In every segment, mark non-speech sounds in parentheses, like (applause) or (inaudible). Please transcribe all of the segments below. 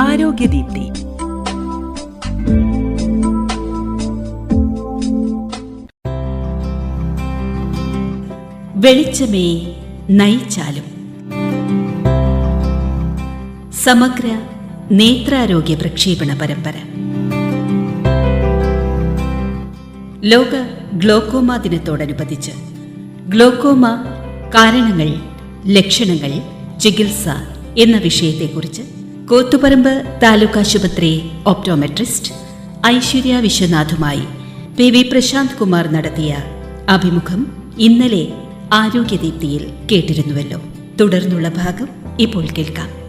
ആരോഗ്യദീപ്തി. വെളിച്ചമേ നയിച്ചാലും. സമഗ്ര നേത്രാരോഗ്യ പ്രക്ഷേപണ പരമ്പര. ലോക ഗ്ലോക്കോമ ദിനത്തോടനുബന്ധിച്ച് ഗ്ലോക്കോമ കാരണങ്ങൾ ലക്ഷണങ്ങൾ ചികിത്സ എന്ന വിഷയത്തെക്കുറിച്ച് കോത്തുപറമ്പ് താലൂക്ക് ആശുപത്രി ഓപ്റ്റോമെട്രിസ്റ്റ് ഐശ്വര്യ വിശ്വനാഥുമായി പി വി പ്രശാന്ത് കുമാർ നടത്തിയ അഭിമുഖം ഇന്നലെ ആരോഗ്യദീപ്തിയിൽ കേട്ടിരുന്നുവല്ലോ. തുടർന്നുള്ള ഭാഗം ഇപ്പോൾ കേൾക്കാം.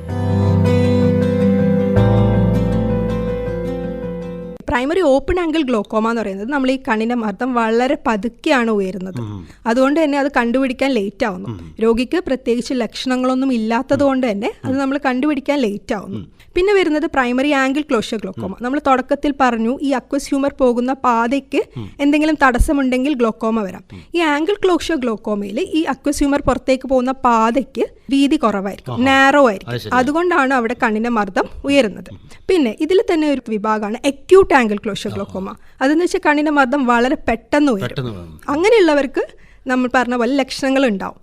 പ്രൈമറി ഓപ്പൺ ആംഗിൾ ഗ്ലോക്കോമ എന്ന് പറയുന്നത് നമ്മൾ ഈ കണ്ണിന്റെ മർദ്ദം വളരെ പതുക്കെയാണ് ഉയരുന്നത്. അതുകൊണ്ട് തന്നെ അത് കണ്ടുപിടിക്കാൻ ലേറ്റ് ആവുന്നു. രോഗിക്ക് പ്രത്യേകിച്ച് ലക്ഷണങ്ങളൊന്നും ഇല്ലാത്തത് കൊണ്ട് തന്നെ അത് നമ്മൾ കണ്ടുപിടിക്കാൻ ലേറ്റ് ആവുന്നു. പിന്നെ വരുന്നത് പ്രൈമറി ആംഗിൾ ക്ലോഷർ ഗ്ലോക്കോമ. നമ്മൾ തുടക്കത്തിൽ പറഞ്ഞു ഈ അക്വസ് ഹ്യൂമർ പോകുന്ന പാതയ്ക്ക് എന്തെങ്കിലും തടസ്സമുണ്ടെങ്കിൽ ഗ്ലോക്കോമ വരാം. ഈ ആംഗിൾ ക്ലോഷർ ഗ്ലോക്കോമയിൽ ഈ അക്വസ് ഹ്യൂമർ പുറത്തേക്ക് പോകുന്ന പാതയ്ക്ക് വീതി കുറവായിരിക്കും നാരോ ആയിരിക്കും. അതുകൊണ്ടാണ് അവിടെ കണ്ണിന്റെ മർദ്ദം ഉയരുന്നത്. പിന്നെ ഇതിൽ തന്നെ ഒരു വിഭാഗമാണ് അക്യൂട്ട് ആംഗിൾ ക്ലോഷ്യർ ഗ്ലോക്കോമ അതെന്ന് വെച്ചാൽ കണ്ണിന്റെ മർദ്ദം വളരെ പെട്ടെന്ന് വരും അങ്ങനെയുള്ളവർക്ക് നമ്മൾ പറഞ്ഞ പോലെ ലക്ഷണങ്ങൾ ഉണ്ടാവും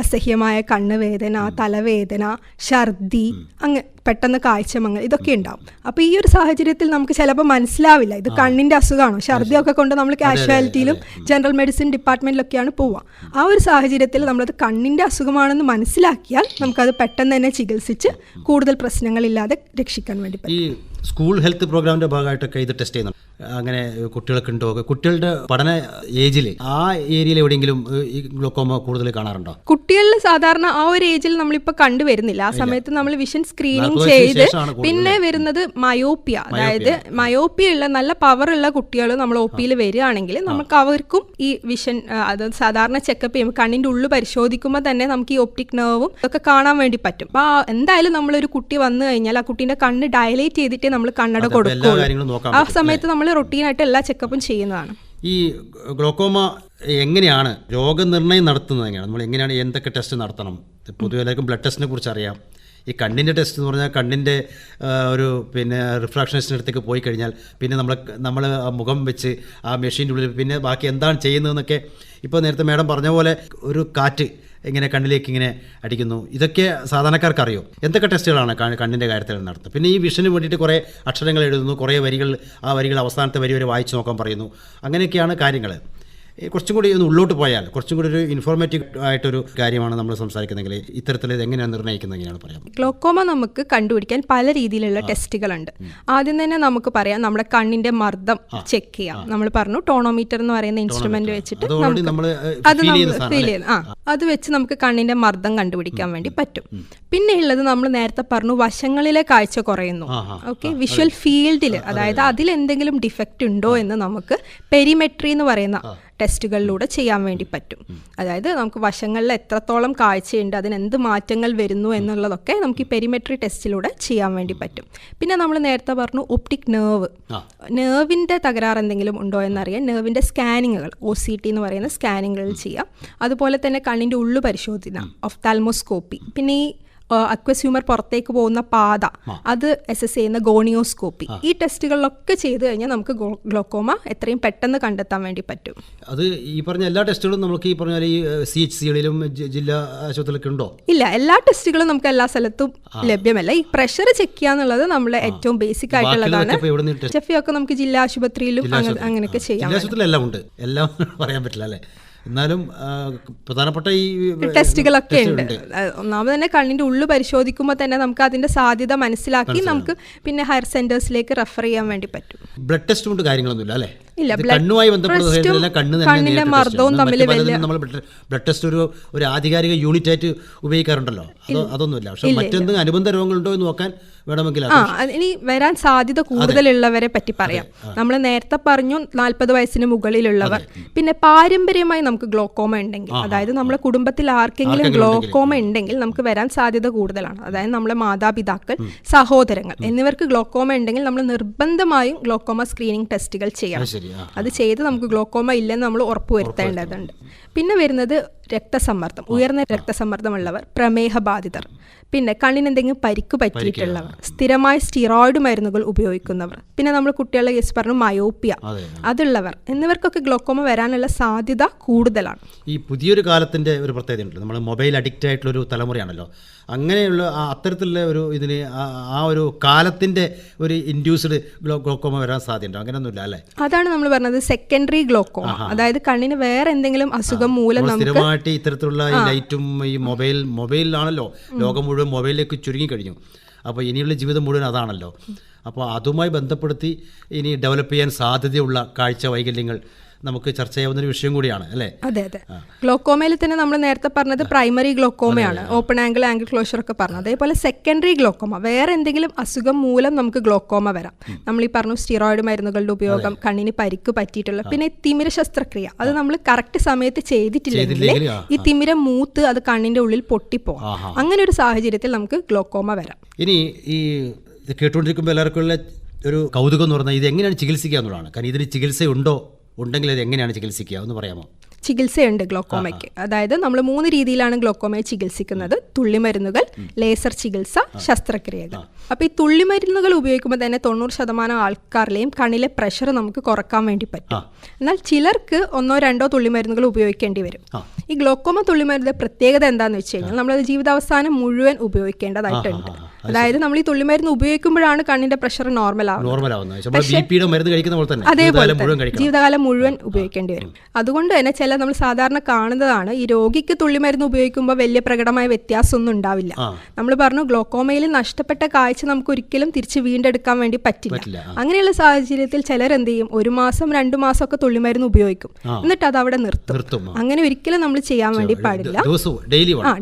അസഹ്യമായ കണ്ണ് വേദന തലവേദന ഛർദി അങ്ങ് പെട്ടെന്ന് കാഴ്ചമങ്ങൾ ഇതൊക്കെ ഉണ്ടാവും. അപ്പൊ ഈ ഒരു സാഹചര്യത്തിൽ നമുക്ക് ചിലപ്പോൾ മനസ്സിലാവില്ല. ഇത് കണ്ണിന്റെ അസുഖമാണോ? ഛർദിയൊക്കെ കൊണ്ട് നമ്മൾ കാഷ്വാലിറ്റിയിലും ജനറൽ മെഡിസിൻ ഡിപ്പാർട്ട്മെന്റിലൊക്കെയാണ് പോവുക. ആ ഒരു സാഹചര്യത്തിൽ നമ്മളത് കണ്ണിന്റെ അസുഖമാണെന്ന് മനസ്സിലാക്കിയാൽ നമുക്കത് പെട്ടെന്ന് തന്നെ ചികിത്സിച്ച് കൂടുതൽ പ്രശ്നങ്ങളില്ലാതെ രക്ഷിക്കാൻ വേണ്ടി പറ്റും. സ്കൂൾ ഹെൽത്ത് പ്രോഗ്രാമിന്റെ ഭാഗമായിട്ടൊക്കെ ഇത് ടെസ്റ്റ് ചെയ്യുന്നു അങ്ങനെ കുട്ടികൾക്ക് ഉണ്ടോ? കുട്ടികളുടെ പഠന ഏജിൽ ആ ഏരിയയിൽ എവിടെയെങ്കിലും ഈ ഗ്ലോക്കോമ കൂടുതൽ കാണാറുണ്ടോ? കുട്ടികളിൽ സാധാരണ ആ ഒരു ഏജിൽ നമ്മളിപ്പോൾ കണ്ടുവരുന്നില്ല. ആ സമയത്ത് നമ്മൾ വിഷൻ സ്ക്രീനിങ് ചെയ്ത് പിന്നെ വരുന്നത് മയോപ്പിയ അതായത് മയോപ്പിയ ഉള്ള നല്ല പവർ ഉള്ള കുട്ടികൾ നമ്മൾ ഒ പിയിൽ വരികയാണെങ്കിൽ നമുക്ക് അവർക്കും ഈ വിഷൻ അത് സാധാരണ ചെക്കപ്പ് ചെയ്യുമ്പോൾ കണ്ണിന്റെ ഉള്ളു പരിശോധിക്കുമ്പോൾ തന്നെ നമുക്ക് ഈ ഒപ്റ്റിക് നെർവും ഒക്കെ കാണാൻ വേണ്ടി പറ്റും. അപ്പോൾ എന്തായാലും നമ്മളൊരു കുട്ടി വന്നു കഴിഞ്ഞാൽ ആ കുട്ടീന്റെ കണ്ണ് ഡയലേറ്റ് ചെയ്തിട്ടേ നമ്മൾ കണ്ണട നോക്കാൻ ആ സമയത്ത് നമ്മൾ റൊട്ടീനായിട്ട് എല്ലാ ചെക്കപ്പും ചെയ്യുന്നതാണ്. ഈ ഗ്ലോക്കോമ എങ്ങനെയാണ് രോഗനിർണയം നടത്തുന്നത് എങ്ങനെയാണ്? നമ്മൾ എങ്ങനെയാണ് എന്തൊക്കെ ടെസ്റ്റ് നടത്തണം? പൊതുവെ എല്ലാവർക്കും ബ്ലഡ് ടെസ്റ്റിനെ കുറിച്ച് അറിയാം. ഈ കണ്ണിന്റെ ടെസ്റ്റ് എന്ന് പറഞ്ഞാൽ കണ്ണിന്റെ ഒരു പിന്നെ റിഫ്രാക്ഷനിസ്റ്റിന്റെ അടുത്തേക്ക് പോയി കഴിഞ്ഞാൽ പിന്നെ നമ്മൾ നമ്മൾ ആ മുഖം വെച്ച് ആ മെഷീന്റെ ഉള്ളിൽ പിന്നെ ബാക്കി എന്താണ് ചെയ്യുന്നതെന്നൊക്കെ ഇപ്പോൾ നേരത്തെ മാഡം പറഞ്ഞ പോലെ ഒരു കാറ്റ് ഇങ്ങനെ കണ്ണിലേക്ക് ഇങ്ങനെ അടിക്കുന്നു? ഇതൊക്കെ സാധാരണക്കാർക്ക് അറിയോ എന്തൊക്കെ ടെസ്റ്റുകളാണ് കണ്ണ്- കണ്ണിന്റെ കാര്യത്തിൽ നടത്തുന്നത്? പിന്നെ ഈ വിഷന് വേണ്ടിയിട്ട് കുറേ അക്ഷരങ്ങൾ എഴുതുന്നു കുറേ വരികൾ ആ വരികൾ അവസാനത്തെ വരി വരെ വായിച്ചു നോക്കാൻ പറയുന്നു. അങ്ങനെയൊക്കെയാണ് കാര്യങ്ങൾ കുറച്ചും കൂടി ഒന്ന് ഉള്ളോട്ട് പോയാൽ കുറച്ചും കൂടി ഒരു ഇൻഫോർമേറ്റീവ് ആയിട്ടൊരു കാര്യമാണ് നമ്മൾ സംസാരിക്കുന്നതെങ്കിൽ ഇത്തരത്തിൽ ഇത് എങ്ങനെയാണ് നിർണയിക്കുന്നത് എങ്ങനെയാണ് പറയാം? ഗ്ലോക്കോമ നമുക്ക് കണ്ടുപിടിക്കാൻ പല രീതിയിലുള്ള ടെസ്റ്റുകളുണ്ട്. ആദ്യം തന്നെ നമുക്ക് പറയാം നമ്മുടെ കണ്ണിന്റെ മർദ്ദം ചെക്ക് ചെയ്യാം. നമ്മൾ പറഞ്ഞു ടോണോമീറ്റർ എന്ന് പറയുന്ന ഇൻസ്ട്രുമെന്റ് വെച്ചിട്ട് അത് ഫീൽ ആ. അത് വെച്ച് നമുക്ക് കണ്ണിന്റെ മർദ്ദം കണ്ടുപിടിക്കാൻ വേണ്ടി പറ്റും. പിന്നെ ഉള്ളത് നമ്മൾ നേരത്തെ പറഞ്ഞു വശങ്ങളിലെ കാഴ്ച കുറയുന്നു. ഓക്കെ? വിഷ്വൽ ഫീൽഡിൽ അതായത് അതിൽ എന്തെങ്കിലും ഡിഫക്റ്റ് ഉണ്ടോ എന്ന് നമുക്ക് പെരിമെട്രി എന്ന് പറയുന്ന ടെസ്റ്റുകളിലൂടെ ചെയ്യാൻ വേണ്ടി പറ്റും. അതായത് നമുക്ക് വശങ്ങളിൽ എത്രത്തോളം കാഴ്ചയുണ്ട് അതിന് എന്ത് മാറ്റങ്ങൾ വരുന്നു എന്നുള്ളതൊക്കെ നമുക്ക് ഈ പെരിമെട്രി ടെസ്റ്റിലൂടെ ചെയ്യാൻ വേണ്ടി പറ്റും. പിന്നെ നമ്മൾ നേരത്തെ പറഞ്ഞു ഒപ്റ്റിക് നേർവ്. നേർവിന്റെ തകരാർ എന്തെങ്കിലും ഉണ്ടോ എന്നറിയാൻ നേർവിന്റെ സ്കാനിങ്ങുകൾ ഒ സി ടി എന്ന് പറയുന്ന സ്കാനിങ്ങുകൾ ചെയ്യാം. അതുപോലെ തന്നെ കണ്ണിന്റെ ഉള്ളു പരിശോധന ഒഫ്താൽമോസ്കോപ്പി. പിന്നെ ഈ അക്വസ് ഹ്യൂമർ പുറത്തേക്ക് പോകുന്ന പാത. അത് അസസ് ചെയ്യുന്ന ഗോണിയോസ്കോപ്പി. ഈ ടെസ്റ്റുകളിലൊക്കെ ചെയ്ത് കഴിഞ്ഞാൽ നമുക്ക് ഗ്ലോക്കോമ എത്രയും പെട്ടെന്ന് കണ്ടെത്താൻ വേണ്ടി പറ്റും. അത് ഈ പറഞ്ഞ എല്ലാ ടെസ്റ്റുകളും നമുക്ക് ഈ പറഞ്ഞ ഈ സി എച്ച് സികളിലും ജില്ലാ ആശുപത്രിയിലൊക്കെ ഉണ്ടോ? ഇല്ല എല്ലാ ടെസ്റ്റുകളും നമുക്ക് എല്ലാ സ്ഥലത്തും ലഭ്യമല്ല. ഈ പ്രഷർ ചെക്ക് ചെയ്യാന്നുള്ളത് നമ്മളെ ഏറ്റവും ബേസിക് ആയിട്ടുള്ളതാണ്. ഒക്കെ നമുക്ക് ജില്ലാ ആശുപത്രിയിലും അങ്ങ- അങ്ങനെയൊക്കെ ചെയ്യാം എല്ലാം ഉണ്ട്. എല്ലാം (laughs) പറയാൻ പറ്റില്ല അല്ലേ? എന്നാലും പ്രധാനപ്പെട്ട ഈ ടെസ്റ്റുകളൊക്കെ ഉണ്ട്. ഒന്നാമത് തന്നെ കണ്ണിന്റെ ഉള്ളു പരിശോധിക്കുമ്പോൾ തന്നെ നമുക്ക് അതിന്റെ സാധ്യത മനസ്സിലാക്കി നമുക്ക് പിന്നെ ഹയർ സെന്റേഴ്സിലേക്ക് റെഫർ ചെയ്യാൻ വേണ്ടി പറ്റും. ബ്ലഡ് ടെസ്റ്റ് കൊണ്ട് കാര്യങ്ങളൊന്നുമില്ല അല്ലേ? ഇല്ല, കണ്ണുമായി ബന്ധപ്പെട്ട കണ്ണിന്റെ മർദ്ദവും തമ്മിൽ നമ്മൾ ബ്ലഡ് ടെസ്റ്റ് ഒരു ഒരു ആധികാരിക യൂണിറ്റ് ആയിട്ട് ഉപയോഗിക്കാറുണ്ടല്ലോ. അതോ അതൊന്നുമില്ല. പക്ഷെ മറ്റെന്തെങ്കിലും അനുബന്ധ രോഗങ്ങളുണ്ടോ എന്ന് നോക്കാൻ വേണമെങ്കിൽ ആ ഇനി വരാൻ സാധ്യത കൂടുതലുള്ളവരെ പറ്റി പറയാം. നമ്മൾ നേരത്തെ പറഞ്ഞു നാൽപ്പത് വയസ്സിന് മുകളിലുള്ളവർ. പിന്നെ പാരമ്പര്യമായി നമുക്ക് ഗ്ലോക്കോമ ഉണ്ടെങ്കിൽ അതായത് നമ്മുടെ കുടുംബത്തിൽ ആർക്കെങ്കിലും ഗ്ലോക്കോമ ഉണ്ടെങ്കിൽ നമുക്ക് വരാൻ സാധ്യത കൂടുതലാണ്. അതായത് നമ്മുടെ മാതാപിതാക്കൾ സഹോദരങ്ങൾ എന്നിവർക്ക് ഗ്ലോക്കോമ ഉണ്ടെങ്കിൽ നമ്മൾ നിർബന്ധമായും ഗ്ലോക്കോമ സ്ക്രീനിങ് ടെസ്റ്റുകൾ ചെയ്യണം. അത് ചെയ്ത് നമുക്ക് ഗ്ലോക്കോമ ഇല്ലെന്ന് നമ്മൾ ഉറപ്പ് ഉറപ്പുവരുത്തേണ്ടതുണ്ട് പിന്നെ വരുന്നത് രക്തസമ്മർദ്ദം ഉയർന്ന രക്തസമ്മർദ്ദമുള്ളവർ പ്രമേഹ ബാധിതർ പിന്നെ കണ്ണിന് എന്തെങ്കിലും പരിക്ക് പറ്റിയിട്ടുള്ളവർ സ്ഥിരമായി സ്റ്റിറോയിഡ് മരുന്നുകൾ ഉപയോഗിക്കുന്നവർ. പിന്നെ നമ്മൾ കുട്ടികളുടെ കേസ് പറഞ്ഞു മയോപ്പിയ അതെ അതുള്ളവർ. എന്നിവർക്കൊക്കെ ഗ്ലോക്കോമ വരാനുള്ള സാധ്യത കൂടുതലാണ്. ഈ പുതിയൊരു കാലത്തിന്റെ ഒരു പ്രത്യേകത നമ്മൾ മൊബൈൽ അഡിക്റ്റ് ആയിട്ടുള്ള ഒരു തലമുറയാണല്ലോ. അങ്ങനെയുള്ള അത്തരത്തിലുള്ള ഒരു ഇതിന് ആ- ഒരു കാലത്തിന്റെ ഒരു ഇൻഡ്യൂസ്ഡ് ഗ്ലോക്കോമ വരാൻ സാധ്യതയുണ്ടോ? അങ്ങനെയൊന്നുമില്ല അല്ലേ? അതാണ് നമ്മൾ പറഞ്ഞത് സെക്കൻഡറി ഗ്ലോക്കോമ അതായത് കണ്ണിന് വേറെ എന്തെങ്കിലും അസുഖം മൂലം നമുക്ക് സ്ഥിരമായിട്ട് ഇത്തരത്തിലുള്ള ഈ ലൈറ്റും ഈ മൊബൈൽ മൊബൈലിലാണല്ലോ ലോകം മുഴുവൻ മൊബൈലിലേക്ക് ചുരുങ്ങി കഴിഞ്ഞു. അപ്പോൾ ഇനിയുള്ള ജീവിതം മുഴുവൻ അതാണല്ലോ. അപ്പോൾ അതുമായി ബന്ധപ്പെടുത്തി ഇനി ഡെവലപ്പ് ചെയ്യാൻ സാധ്യതയുള്ള കാഴ്ച വൈകല്യങ്ങൾ നമുക്ക് ചർച്ച ചെയ്യാവുന്ന ഒരു വിഷയം കൂടിയാണ് അല്ലേ? അതെ അതെ. ഗ്ലോക്കോമയിൽ തന്നെ നമ്മൾ നേരത്തെ പറഞ്ഞത് പ്രൈമറി ഗ്ലോക്കോമയാണ്. ഓപ്പൺ ആംഗിൾ ആംഗിൾ ക്ലോഷർ ഒക്കെ പറഞ്ഞത് അതേപോലെ സെക്കൻഡറി ഗ്ലോക്കോമ. വേറെ എന്തെങ്കിലും അസുഖം മൂലം നമുക്ക് ഗ്ലോക്കോമ വരാം. നമ്മൾ ഈ പറഞ്ഞു സ്റ്റിറോയിഡ് മരുന്നുകളുടെ ഉപയോഗം കണ്ണിന് പരിക്ക് പറ്റിയിട്ടുള്ള പിന്നെ തിമിര ശസ്ത്രക്രിയ. അത് നമ്മൾ കറക്റ്റ് സമയത്ത് ചെയ്തിട്ടില്ലെങ്കിൽ ഈ തിമിരം മൂത്ത് അത് കണ്ണിന്റെ ഉള്ളിൽ പൊട്ടിപ്പോകാം അങ്ങനെ ഒരു സാഹചര്യത്തിൽ നമുക്ക് ഗ്ലോക്കോമ വരാം. ഇനി ഈ കേട്ടുകൊണ്ടിരിക്കുമ്പോൾ എല്ലാവർക്കും ഒരു കൗതുകം എന്ന് പറഞ്ഞാൽ ഇത് എങ്ങനെയാണ് ചികിത്സിക്കുക എന്നുള്ളതാണ്. കാരണം ഇതിന് ചികിത്സയുണ്ടോ? ഉണ്ടെങ്കിൽ അത് എങ്ങനെയാണ് ചികിത്സിക്കുക? എന്ന് പറയാമോ? ചികിത്സയുണ്ട് ഗ്ലോക്കോമയ്ക്ക്. അതായത് നമ്മൾ മൂന്ന് രീതിയിലാണ് ഗ്ലോക്കോമയെ ചികിത്സിക്കുന്നത്. തുള്ളിമരുന്നുകൾ ലേസർ ചികിത്സ ശസ്ത്രക്രിയകൾ. അപ്പോൾ ഈ തുള്ളിമരുന്നുകൾ ഉപയോഗിക്കുമ്പോൾ തന്നെ തൊണ്ണൂറ് ശതമാനം ആൾക്കാരിലെയും കണ്ണിലെ പ്രഷർ നമുക്ക് കുറയ്ക്കാൻ വേണ്ടി പറ്റും. എന്നാൽ ചിലർക്ക് ഒന്നോ രണ്ടോ തുള്ളിമരുന്നുകൾ ഉപയോഗിക്കേണ്ടി വരും. ഈ ഗ്ലോക്കോമ തുള്ളിമരുന്നിന്റെ പ്രത്യേകത എന്താണെന്ന് വെച്ച് കഴിഞ്ഞാൽ നമ്മളത് ജീവിതാവസാനം മുഴുവൻ ഉപയോഗിക്കേണ്ടതായിട്ടുണ്ട്. അതായത് നമ്മൾ ഈ തുള്ളിമരുന്ന് ഉപയോഗിക്കുമ്പോഴാണ് കണ്ണിന്റെ പ്രഷർ നോർമൽ ആവുന്നത്. അതേപോലെ ജീവിതകാലം മുഴുവൻ ഉപയോഗിക്കേണ്ടി വരും. അതുകൊണ്ട് തന്നെ ചില നമ്മൾ സാധാരണ കാണുന്നതാണ് ഈ രോഗിക്ക് തുള്ളിമരുന്ന് ഉപയോഗിക്കുമ്പോൾ വലിയ പ്രകടമായ വ്യത്യാസമൊന്നും ഉണ്ടാവില്ല. നമ്മൾ പറഞ്ഞു ഗ്ലോക്കോമയിൽ നഷ്ടപ്പെട്ട കാഴ്ച നമുക്ക് ഒരിക്കലും തിരിച്ച് വീണ്ടെടുക്കാൻ വേണ്ടി പറ്റില്ല. അങ്ങനെയുള്ള സാഹചര്യത്തിൽ ചിലർ എന്ത് ചെയ്യും? ഒരു മാസം രണ്ടു മാസം ഒക്കെ തുള്ളിമരുന്ന് ഉപയോഗിക്കും. എന്നിട്ട് അത് അവിടെ നിർത്തും. അങ്ങനെ ഒരിക്കലും നമ്മൾ ചെയ്യാൻ വേണ്ടി പാടില്ല.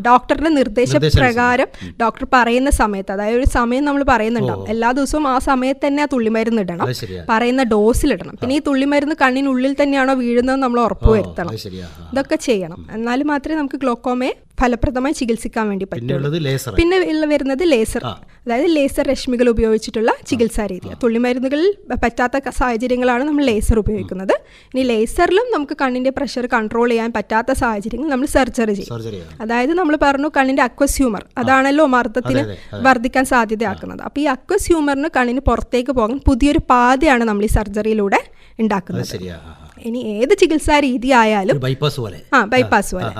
ഡോക്ടറുടെ നിർദ്ദേശപ്രകാരം ഡോക്ടർ പറയുന്ന സമയത്ത് അതായത് ഒരു സമയം നമ്മൾ പറയുന്നുണ്ടാവും. എല്ലാ ദിവസവും ആ സമയത്ത് തന്നെ ആ തുള്ളിമരുന്ന് ഇടണം. പറയുന്ന ഡോസിൽ ഇടണം. പിന്നെ ഈ തുള്ളിമരുന്ന് കണ്ണിനുള്ളിൽ തന്നെയാണോ വീഴുന്നത് നമ്മൾ ഉറപ്പുവരുത്തണം ഇതൊക്കെ ചെയ്യണം. എന്നാൽ മാത്രമേ നമുക്ക് ഗ്ലോക്കോമയെ ഫലപ്രദമായി ചികിത്സിക്കാൻ വേണ്ടി ലേസർ പിന്നെ വരുന്നത് ലേസർ അതായത് ലേസർ രശ്മികൾ ഉപയോഗിച്ചിട്ടുള്ള ചികിത്സാ രീതി. തുള്ളിമരുന്നുകളിൽ പറ്റാത്ത സാഹചര്യങ്ങളാണ് നമ്മൾ ലേസർ ഉപയോഗിക്കുന്നത്. ഇനി ലേസറിലും നമുക്ക് കണ്ണിന്റെ പ്രഷർ കൺട്രോൾ ചെയ്യാൻ പറ്റാത്ത സാഹചര്യങ്ങൾ നമ്മൾ സർജറി ചെയ്യും. അതായത് നമ്മൾ പറഞ്ഞു കണ്ണിന്റെ അക്വസ്യൂമർ അതാണല്ലോ മർദ്ദത്തിന് വർദ്ധിക്കാൻ സാധ്യതയാക്കുന്നത്. അപ്പോൾ ഈ അക്വസ്യൂമറിന് കണ്ണിന് പുറത്തേക്ക് പോകാൻ പുതിയൊരു പാതയാണ് നമ്മൾ ഈ സർജറിയിലൂടെ ഉണ്ടാക്കുന്നത്. ഇനി ഏത് ചികിത്സാ രീതി ആയാലും ബൈപ്പാസ് പോലെ. ആ ബൈപ്പാസ് പോലെ.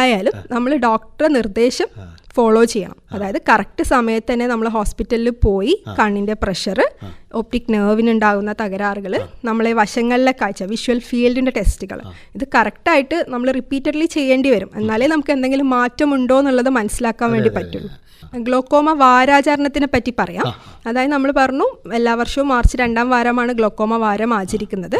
ആയാലും നമ്മൾ ഡോക്ടറെ നിർദ്ദേശം ഫോളോ ചെയ്യണം. അതായത് കറക്റ്റ് സമയത്ത് തന്നെ നമ്മൾ ഹോസ്പിറ്റലിൽ പോയി കണ്ണിന്റെ പ്രഷർ ഒപ്റ്റിക് നെർവിനുണ്ടാകുന്ന തകരാറുകൾ നമ്മളെ വശങ്ങളിലെ കാഴ്ച വിഷ്വൽ ഫീൽഡിന്റെ ടെസ്റ്റുകൾ ഇത് കറക്റ്റായിട്ട് നമ്മൾ റിപ്പീറ്റഡ്ലി ചെയ്യേണ്ടി വരും. എന്നാലേ നമുക്ക് എന്തെങ്കിലും മാറ്റമുണ്ടോ എന്നുള്ളത് മനസ്സിലാക്കാൻ വേണ്ടി പറ്റുള്ളൂ. ഗ്ലോക്കോമ വാരാചരണത്തിനെ പറ്റി പറയാം. അതായത് നമ്മൾ പറഞ്ഞു എല്ലാ വർഷവും മാർച്ച് രണ്ടാം വാരമാണ് ഗ്ലോക്കോമ വാരം ആചരിക്കുന്നത്.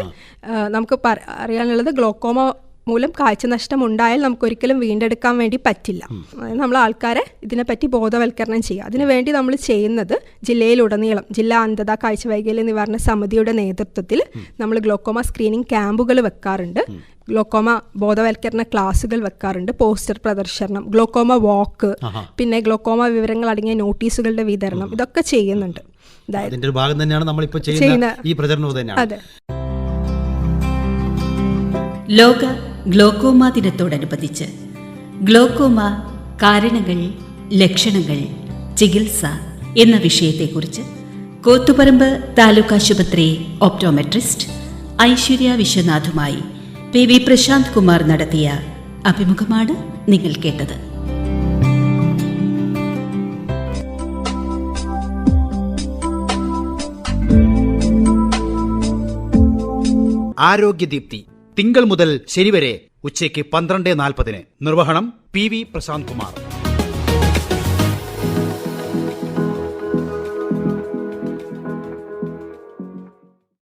നമുക്ക് അറിയാനുള്ളത് ഗ്ലോക്കോമ മൂലം കാഴ്ച നഷ്ടം ഉണ്ടായാൽ നമുക്ക് ഒരിക്കലും വീണ്ടെടുക്കാൻ വേണ്ടി പറ്റില്ല. അതായത് നമ്മൾ ആൾക്കാരെ ഇതിനെപ്പറ്റി ബോധവൽക്കരണം ചെയ്യുക. അതിനുവേണ്ടി നമ്മൾ ചെയ്യുന്നത് ജില്ലയിലുടനീളം ജില്ലാ അന്ധത കാഴ്ച വൈകല്യ നിവാരണ സമിതിയുടെ നേതൃത്വത്തിൽ നമ്മൾ ഗ്ലോക്കോമ സ്ക്രീനിങ് ക്യാമ്പുകൾ വെക്കാറുണ്ട്. ഗ്ലോക്കോമ ബോധവൽക്കരണ ക്ലാസ്സുകൾ വെക്കാറുണ്ട്. പോസ്റ്റർ പ്രദർശനം ഗ്ലോക്കോമ വാക്ക് പിന്നെ ഗ്ലോക്കോമ വിവരങ്ങൾ അടങ്ങിയ നോട്ടീസുകളുടെ വിതരണം ഇതൊക്കെ ചെയ്യുന്നുണ്ട്. അതായത് അതിന്റെ ഒരു ഭാഗം തന്നെയാണ് നമ്മൾ ഇപ്പോൾ ചെയ്യുന്ന- ഈ പ്രചരണവും തന്നെയാണ് അതെ. ലോക ഗ്ലോക്കോമ ദിനത്തോടനുബന്ധിച്ച്. ഗ്ലോക്കോമ കാരണങ്ങൾ ലക്ഷണങ്ങൾ ചികിത്സ എന്ന വിഷയത്തെക്കുറിച്ച് കോത്തുപറമ്പ് താലൂക്ക് ആശുപത്രി ഓപ്റ്റോമെട്രിസ്റ്റ് ഐശ്വര്യ വിശ്വനാഥുമായി പി വി പ്രശാന്ത് കുമാർ നടത്തിയ അഭിമുഖമാണ് നിങ്ങൾ കേട്ടത്. ആരോഗ്യദീപ്തി തിങ്കൾ മുതൽ ശനിവരെ ഉച്ചയ്ക്ക് പന്ത്രണ്ട് നാൽപ്പതിന് നിർവഹണം പി വി പ്രശാന്ത് കുമാർ.